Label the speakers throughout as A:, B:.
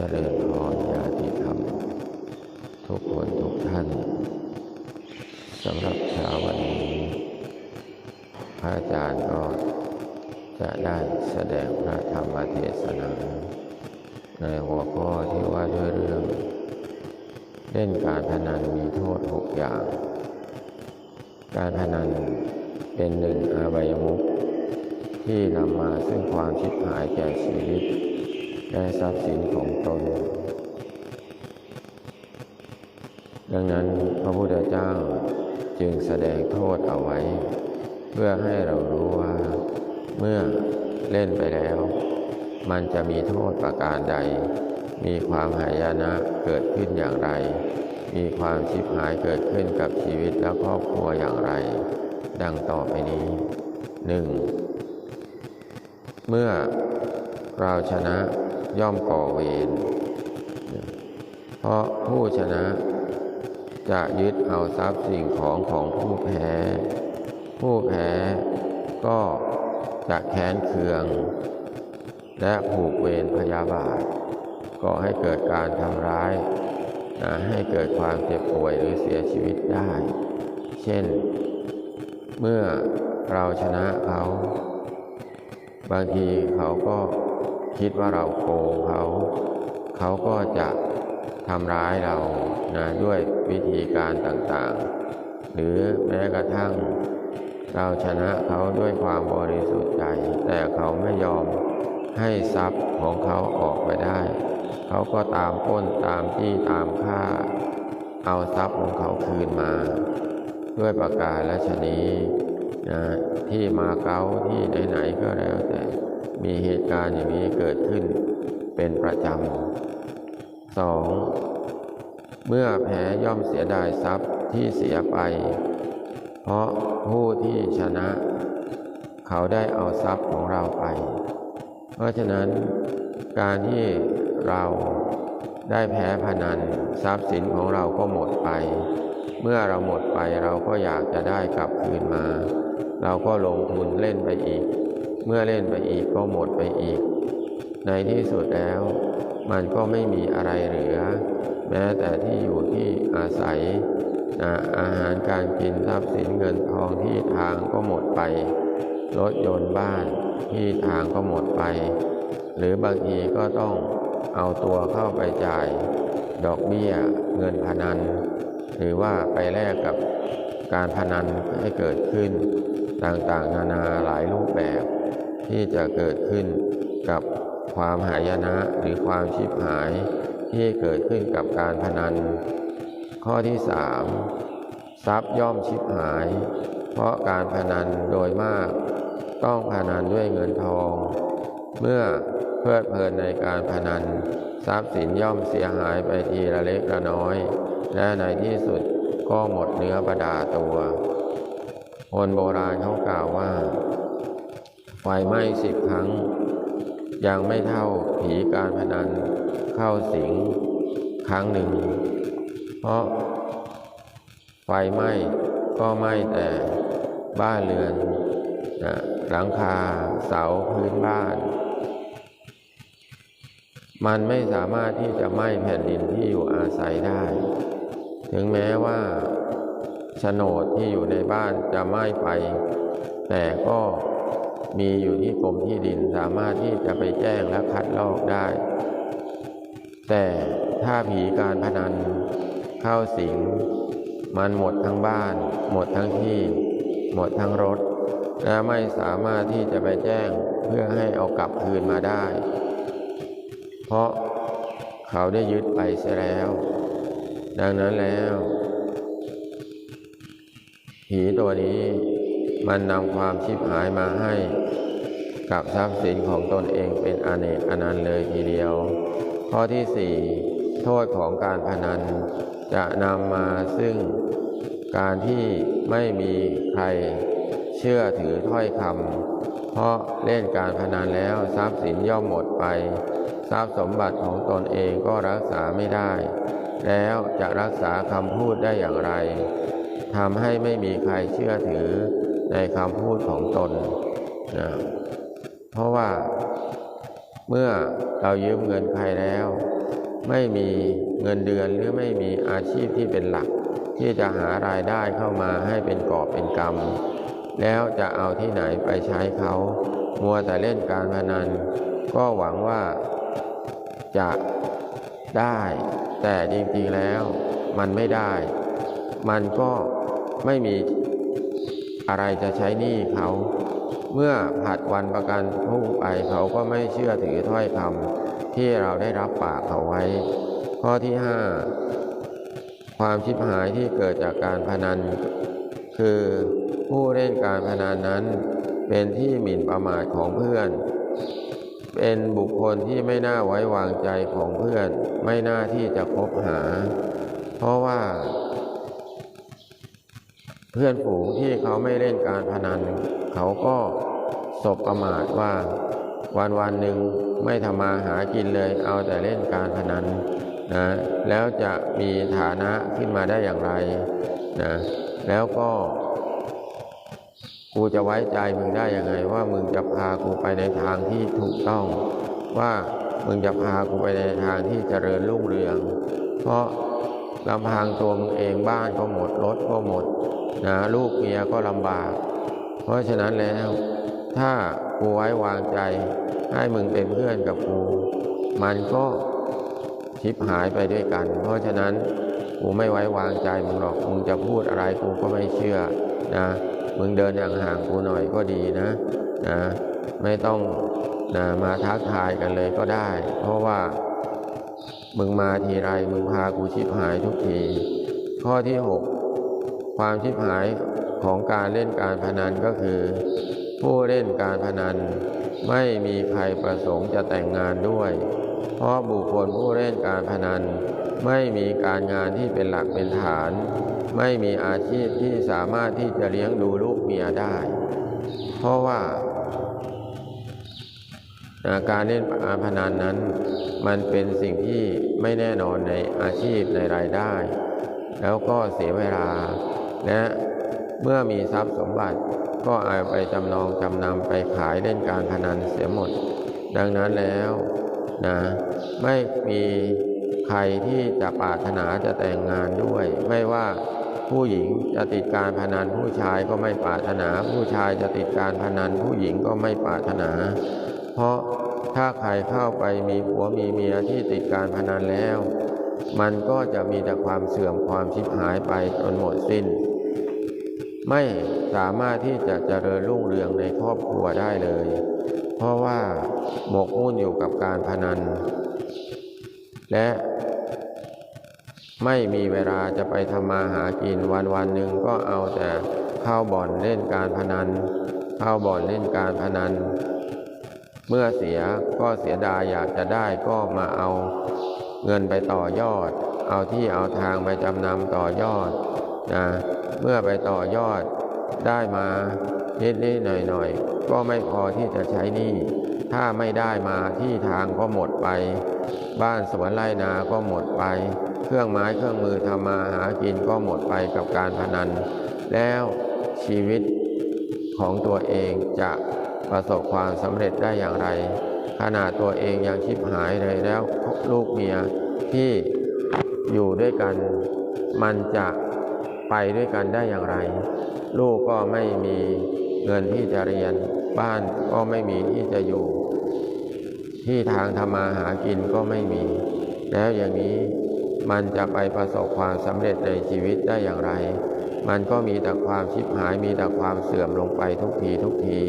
A: เจริญพรญาติธรรม ทุกคนทุกท่านสำหรับเช้าวันนี้พระอาจารย์ก็จะได้แสดงพระธรรมเทศนา ในหัวข้อที่ว่าด้วยเรื่อง เล่นการพนันมีโทษหกอย่าง การพนันเป็นหนึ่งอาบายมุขที่นำมาซึ่งความชิบหายแก่ชีวิต และทรัพย์สินของตน ดังนั้นพระพุทธเจ้าจึงแสดงโทษเอาไว้ เพื่อให้เรารู้ว่า เมื่อเล่นไปแล้ว มันจะมีโทษประการใด มีความหายนะเกิดขึ้นอย่างไร มีความชิบหายเกิดขึ้นกับชีวิตและครอบครัวอย่างไร ดังต่อไปนี้หนึ่งเมื่อเราชนะ ย่อมก่อเวร เพราะผู้ชนะจะยึดเอาทรัพย์สิ่งของของผู้แพ้ ผู้แพ้ก็จะแค้นเคือง และผูกเวรพยาบาทก็ให้เกิดการทำร้ายนะให้เกิดความเจ็บป่วยหรือเสียชีวิตได้ เช่น เมื่อเราชนะเขา บางทีเขาก็ คิดว่าเราโกงเขา เขาก็จะทำร้ายเรานะด้วยวิธีการต่างๆ หรือแม้กระทั่งเราชนะเขาด้วยความบริสุทธิ์ใจ แต่เขาไม่ยอมให้ทรัพย์ของเขาออกไปได้ เขาก็ตามพ้นตามที่ตามฆ่า เอาทรัพย์ของเขาคืนมา ด้วยประกาศและชนีนะที่มาเก๊าที่ไหนๆก็แล้วแต่ มีเหตุการณ์อย่างนี้เกิดขึ้นเป็นประจำสองเมื่อแพ้ย่อมเสียดายทรัพย์ที่เสียไป เพราะผู้ที่ชนะ เขาได้เอาทรัพย์ของเราไป เพราะฉะนั้นการที่เราได้แพ้พนันทรัพย์สินของเราก็หมดไป เมื่อเราหมดไปเราก็อยากจะได้กลับคืนมา เราก็ลงทุนเล่นไปอีก เมื่อเล่นไปอีกก็หมดไปอีก ในที่สุดแล้ว มันก็ไม่มีอะไรเหลือ แม้แต่ที่อยู่ที่อาศัยนะอาหารการกินทรัพย์สินเงินทองที่ทางก็หมดไป รถยนต์บ้านที่ทางก็หมดไป หรือบางทีก็ต้องเอาตัวเข้าไปจ่าย ดอกเบี้ยเงินพนัน หรือว่าไปแลกกับการพนันให้เกิดขึ้น ต่างๆ นานาหลายรูปแบบ ที่จะเกิดขึ้นกับความหายนะหรือความชิบหายที่เกิดขึ้นกับการพนัน ข้อที่สามทรัพย์ย่อมชิบหาย เพราะการพนันโดยมาก ต้องพนันด้วยเงินทอง เมื่อเพลิดเพลินในการพนัน ทรัพย์สินย่อมเสียหายไปทีละเล็กละน้อย และในที่สุดก็หมดเนื้อประดาตัว คนโบราณเขากล่าวว่า ไฟไหม้สิบครั้ง ยังไม่เท่าผีการพนันเข้าสิงครั้งหนึ่ง เพราะไฟไหม้ก็ไหม้แต่บ้านเรือนนะหลังคาเสาพื้นบ้าน มันไม่สามารถที่จะไหม้แผ่นดินที่อยู่อาศัยได้ ถึงแม้ว่าโฉนดที่อยู่ในบ้านจะไหม้ไป แต่ก็ มีอยู่ที่กรมที่ดินสามารถที่จะไปแจ้งและคัดลอกได้ แต่ถ้าผีการพนันเข้าสิง มันหมดทั้งบ้าน หมดทั้งที่ หมดทั้งรถ และไม่สามารถที่จะไปแจ้งเพื่อให้เอากลับคืนมาได้ เพราะเขาได้ยึดไปเสียแล้ว ดังนั้นแล้วผีตัวนี้ มันนำความชิบหายมาให้กับทรัพย์สินของตนเองเป็นอเนกอนันต์เลยทีเดียว ข้อที่สี่โทษของการพนันจะนำมาซึ่งการที่ไม่มีใครเชื่อถือถ้อยคำเพราะเล่นการพนันแล้วทรัพย์สินย่อมหมดไป ทรัพย์สมบัติของตนเองก็รักษาไม่ได้ แล้วจะรักษาคำพูดได้อย่างไรทำให้ไม่มีใครเชื่อถือ ในคำพูดของตนนะเพราะว่าเมื่อเรายืมเงินใครแล้ว ไม่มีเงินเดือนหรือไม่มีอาชีพที่เป็นหลัก ที่จะหารายได้เข้ามาให้เป็นกอบเป็นกำแล้วจะเอาที่ไหนไปใช้เขา มัวแต่เล่นการพนัน ก็หวังว่าจะได้ แต่จริงๆแล้วมันไม่ได้ มันก็ไม่มี อะไรจะใช้หนี้เขา เมื่อผัดวันประกันพรุ่งไปเขาก็ไม่เชื่อถือถ้อยคำที่เราได้รับปากเขาไว้ ข้อที่ห้าความชิบหายที่เกิดจากการพนัน คือผู้เล่นการพนันนั้น เป็นที่หมิ่นประมาทของเพื่อน เป็นบุคคลที่ไม่น่าไว้วางใจของเพื่อน ไม่น่าที่จะคบหา เพราะว่า เพื่อนฝูงที่เขาไม่เล่นการพนัน เขาก็สบประมาทว่าวันวันหนึ่งไม่ทำมาหากินเลย เอาแต่เล่นการพนันนะแล้วจะมีฐานะขึ้นมาได้อย่างไรนะแล้วก็กูจะไว้ใจมึงได้ยังไง ว่ามึงจะพากูไปในทางที่ถูกต้อง ว่ามึงจะพากูไปในทางที่เจริญรุ่งเรือง เพราะ ลำพังตัวมึงเองบ้านก็หมดรถก็หมดนะลูกเมียก็ลำบาก เพราะฉะนั้นแล้ว ถ้ากูไว้วางใจให้มึงเป็นเพื่อนกับกู มันก็ชิบหายไปด้วยกัน เพราะฉะนั้นกูไม่ไว้วางใจมึงหรอกมึงจะพูดอะไรกูก็ไม่เชื่อนะมึงเดินห่างๆกูหน่อยก็ดีนะนะ ไม่ต้องนะมาทักทายกันเลยก็ได้ เพราะว่า มึงมาทีไรมึงพากูชิบหายทุกที ข้อที่หกความชิบหายของการเล่นการพนันก็คือ ผู้เล่นการพนัน ไม่มีใครประสงค์จะแต่งงานด้วย เพราะบุคคลผู้เล่นการพนัน ไม่มีการงานที่เป็นหลักเป็นฐาน ไม่มีอาชีพที่สามารถที่จะเลี้ยงดูลูกเมียได้ เพราะว่า การเล่นการพนันนั้น มันเป็นสิ่งที่ไม่แน่นอนในอาชีพในรายได้ แล้วก็เสียเวลา และเมื่อมีทรัพย์สมบัติก็เอาไปจำนองจำนำไปขายเล่นการพนันเสียหมด ดังนั้นแล้วนะไม่มีใครที่จะปรารถนาจะแต่งงานด้วย ไม่ว่าผู้หญิงจะติดการพนันผู้ชายก็ไม่ปรารถนา ผู้ชายจะติดการพนันผู้หญิงก็ไม่ปรารถนา เพราะถ้าใครเข้าไปมีผัวมีเมียที่ติดการพนันแล้ว มันก็จะมีแต่ความเสื่อมความชิบหายไปจนหมดสิ้น ไม่สามารถที่จะเจริญรุ่งเรืองในครอบครัวได้เลย เพราะว่าหมกมุ่นอยู่กับการพนัน และไม่มีเวลาจะไปทำมาหากินวันวันหนึ่งก็เอาแต่เข้าบ่อนเล่นการพนัน เข้าบ่อนเล่นการพนัน เมื่อเสียก็เสียดายอยากจะได้ก็มาเอาเงินไปต่อยอด เอาที่เอาทางไปจำนำต่อยอดนะเมื่อไปต่อยอดได้มานิดนิดหน่อยหน่อยก็ไม่พอที่จะใช้นี้ถ้าไม่ได้มาที่ทางก็หมดไป บ้านสวนไร่นาก็หมดไป เครื่องไม้เครื่องมือทำมาหากินก็หมดไปกับการพนัน แล้วชีวิตของตัวเองจะ ประสบความสำเร็จได้อย่างไร ขนาดตัวเองยังชิบหายเลยแล้วลูกเมียที่อยู่ด้วยกัน มันจะไปด้วยกันได้อย่างไร ลูกก็ไม่มีเงินที่จะเรียน บ้านก็ไม่มีที่จะอยู่ ที่ทางทำมาหากินก็ไม่มี แล้วอย่างนี้มันจะไปประสบความสำเร็จในชีวิตได้อย่างไร มันก็มีแต่ความชิบหายมีแต่ความเสื่อมลงไปทุกทีทุกที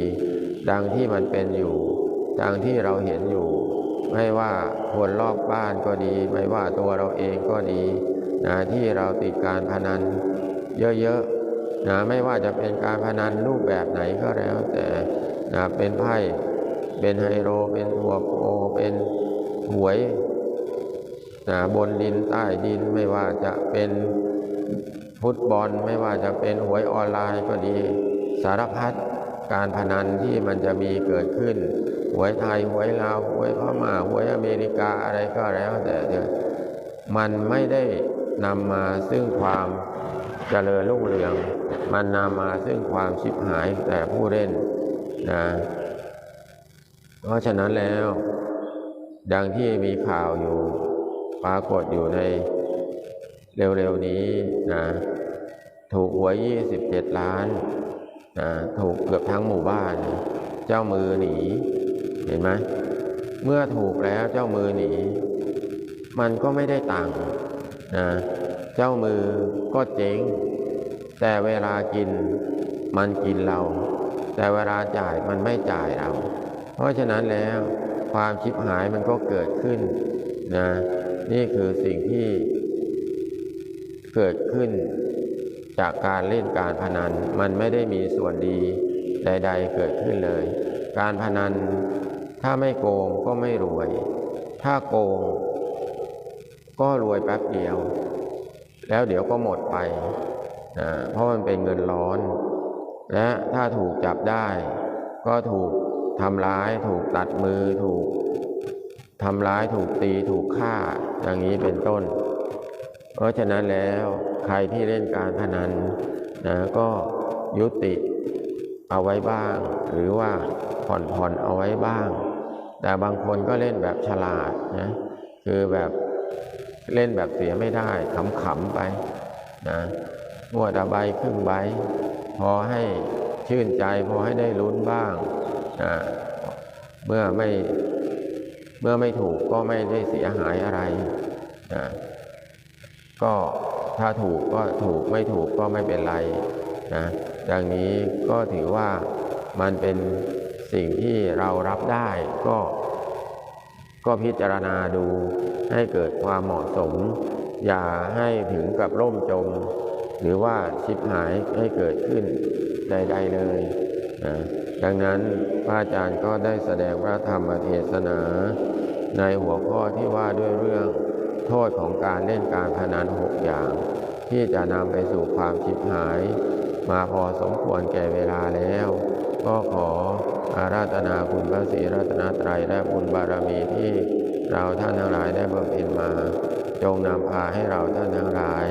A: ดังที่มันเป็นอยู่ ดังที่เราเห็นอยู่ ไม่ว่าคนรอบบ้านก็ดี ไม่ว่าตัวเราเองก็ดีนะที่เราติดการพนันเยอะๆนะไม่ว่าจะเป็นการพนันรูปแบบไหนก็แล้ว แต่นะเป็นไพ่เป็นไฮโลเป็นทัวโกเป็นหวยนะบนดินใต้ดินไม่ว่าจะเป็นฟุตบอล ไม่ว่าจะเป็นหวยออนไลน์ก็ดีสารพัด การพนันที่มันจะมีเกิดขึ้น หวยไทยหวยลาวหวยพม่าหวยอเมริกาอะไรก็แล้วแต่เนี่ยมันไม่ได้นำมาซึ่งความเจริญรุ่งเรือง มันนำมาซึ่งความชิบหายแต่ผู้เล่นนะเพราะฉะนั้นแล้ว ดังที่มีข่าวอยู่ปรากฏอยู่ในเร็วๆนี้นะถูกหวย 27 ล้าน นะถูกเกือบทั้งหมู่บ้าน เจ้ามือหนี เห็นไหมเมื่อถูกแล้วเจ้ามือหนี มันก็ไม่ได้ตังค์นะเจ้ามือก็เจ๊ง แต่เวลากินมันกินเรา แต่เวลาจ่ายมันไม่จ่ายเรา เพราะฉะนั้นแล้วความชิบหายมันก็เกิดขึ้นนะนี่คือสิ่งที่เกิดขึ้น จากการเล่นการพนันมันไม่ได้มีส่วนดีใด ๆ เกิดขึ้นเลย การพนันถ้าไม่โกงก็ไม่รวย ถ้าโกง ก็รวยแป๊บเดียว แล้วเดี๋ยวก็หมดไปนะเพราะมันเป็นเงินร้อน และถ้าถูกจับได้ ก็ถูกทำร้าย ถูกตัดมือถูกทำร้ายถูกตีถูกฆ่าอย่างนี้เป็นต้น เพราะฉะนั้นแล้ว ใครที่เล่นการพนันนะก็ยุติเอาไว้บ้าง หรือว่าผ่อนผ่อนเอาไว้บ้าง แต่บางคนก็เล่นแบบฉลาดนะคือแบบเล่นแบบเสียไม่ได้ขำๆไปนะงวดละใบครึ่งใบพอให้ชื่นใจพอให้ได้ลุ้นบ้างนะเมื่อไม่เมื่อไม่ถูกก็ไม่ได้เสียหายอะไรนะก็ ถ้าถูกก็ถูกไม่ถูกก็ไม่เป็นไรนะดังนี้ก็ถือว่ามันเป็นสิ่งที่เรารับได้ก็ ก็พิจารณาดูให้เกิดความเหมาะสม อย่าให้ถึงกับล่มจม หรือว่าชิบหายให้เกิดขึ้นใด ๆเลยนะดังนั้นพระอาจารย์ก็ได้แสดงพระธรรมเทศนา ในหัวข้อที่ว่าด้วยเรื่องโทษของการเล่นการพนันหกอย่าง ที่จะนำไปสู่ความชิบหาย มาพอสมควรแก่เวลาแล้ว ก็ขออาราธนาคุณพระศรีรัตนตรัยและบุญบารมีที่เราท่านทั้งหลายได้บำเพ็ญมา จงนำพาให้เราท่านทั้งหลาย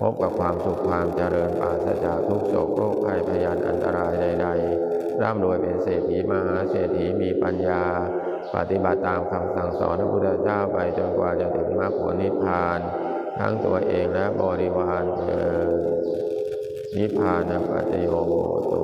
A: พบกับความสุขความเจริญปราศจากทุกโศกโรคภัยพยานอันตรายใด ๆ ร่ำรวยเป็นเศรษฐีมหาเศรษฐีมีปัญญา ปฏิบัติตามคำสั่งสอนพระพุทธเจ้าไปจนกว่าจะถึงมรรคผลนิพพาน ทั้งตัวเองและบริวารเออนิพพานปัจโยโหตุ